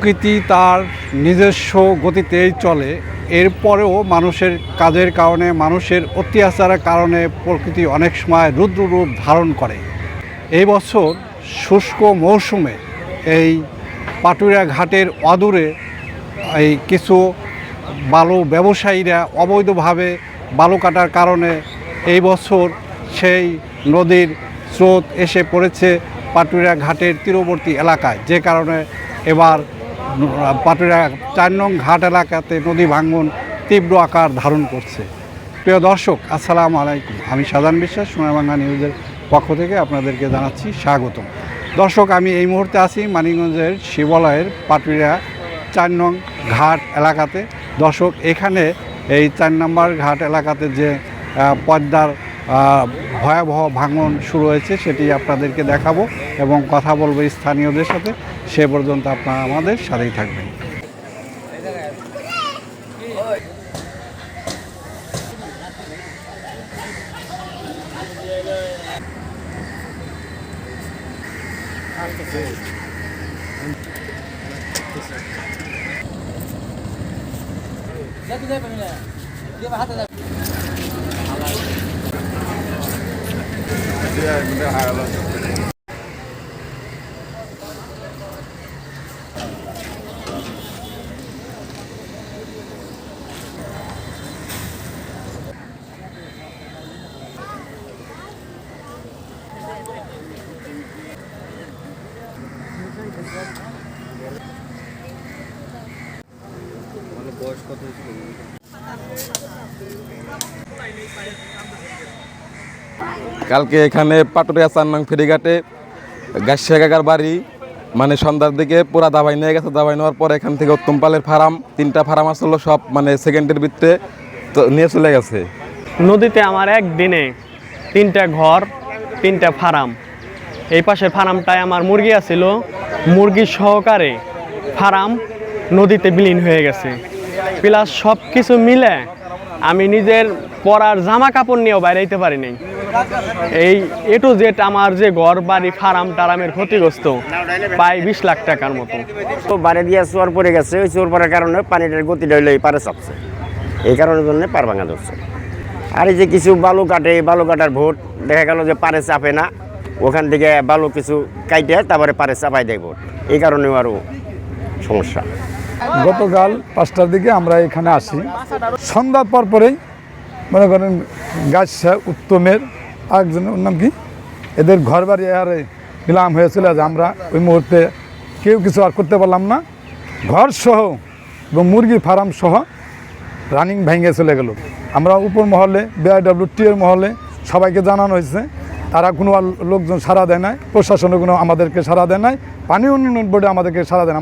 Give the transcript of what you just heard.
প্রকৃতি তার নিজস্ব গতিতেই চলে। এরপরেও মানুষের কাজের কারণে, মানুষের অত্যাচারের কারণে প্রকৃতি অনেক সময় রুদ্র রূপ ধারণ করে। এই বছর শুষ্ক মৌসুমে এই পাটুরিয়া ঘাটের অদূরে এই কিছু বালু ব্যবসায়ীরা অবৈধভাবে বালু কাটার কারণে এই বছর সেই নদীর স্রোত এসে পড়েছে পাটুরিয়া ঘাটের তীরবর্তী এলাকায়। যে কারণে এবার পাটুরিয়া চার নং ঘাট এলাকাতে নদী ভাঙ্গন তীব্র আকার ধারণ করছে। প্রিয় দর্শক, আসসালামু আলাইকুম। আমি সাধারণ বিশ্বাস সোনাবাংলা নিউজের পক্ষ থেকে আপনাদেরকে জানাচ্ছি স্বাগতম। দর্শক, আমি এই মুহূর্তে আছি মানিকগঞ্জের শিবালয়ের পাটুরিয়া চার নং ঘাট এলাকাতে। দর্শক, এখানে এই চার নম্বর ঘাট এলাকাতে যে পদ্মার ভয়াবহ ভাঙন শুরু হয়েছে, সেটি আপনাদেরকে দেখাবো এবং কথা বলব স্থানীয়দের সাথে। সে পর্যন্ত আপনারা আমাদের সাথেই থাকবেন। মানে বয়স কত হয়েছিল? কালকে এখানে পাটুরিয়া চার নং ফেরিঘাটে গাছিয়া কাকার বাড়ি মানে সন্ধ্যার দিকে পুরা দাবাই নিয়ে গেছে দাবাই নেওয়ার পর এখান থেকে উত্তম পালের ফার্ম, তিনটা ফার্ম আসলো সব মানে সেকেন্ডের ভিতরে তো নিয়ে চলে গেছে। নদীতে আমার একদিনে তিনটা ঘর, তিনটা ফার্ম। এই পাশে ফার্মটায় আমার মুরগি আছিল। মুরগি সহকারে ফার্ম নদীতে বিলীন হয়ে গেছে। প্লাস সব কিছু মিলে আমি নিজের পরার জামা কাপড় নিয়েও বাইরে পারি নাই। এই এ টু জেড আমার যে ঘর বাড়ি ফার্ম টারামের ক্ষতিগ্রস্ত প্রায় বিশ লাখ টাকার মতো। তো বাড়ি দিয়ে চোর পড়ে গেছে ওই চোর পড়ার কারণে পানিটার গতিটা হইলে পারে চাপছে। এই কারণের জন্য পার ভাঙা ধরছে। আর এই যে কিছু বালু কাটে এই বালু কাটার ভোট দেখা গেল যে পারে চাপে না ওখান থেকে বালু কিছু কাইটে তারপরে পারে চাপাই দেয় ভোট। এই কারণেও আরও সমস্যা। গতকাল পাঁচটার দিকে আমরা এখানে আসি। সন্ধ্যার পর পরেই মনে করেন গাছ উত্তমের আরেকজনের ওর নাম কি? এদের ঘর বাড়ি আরে নিলাম হয়েছিল যে আমরা ওই মুহূর্তে কেউ কিছু আর করতে পারলাম না। ঘর সহ এবং মুরগি ফার্ম সহ রানিং ভেঙে চলে গেল। আমরা উপর মহলে বিআইডব্লিউ টি এর মহলে সবাইকে জানানো হয়েছে, তারা কোনো লোকজন সাড়া দেয় নাই প্রশাসনের কোনো আমাদেরকে সাড়া দেয় নাই, পানি উন্নয়ন বোর্ডে আমাদেরকে সাড়া দেয় না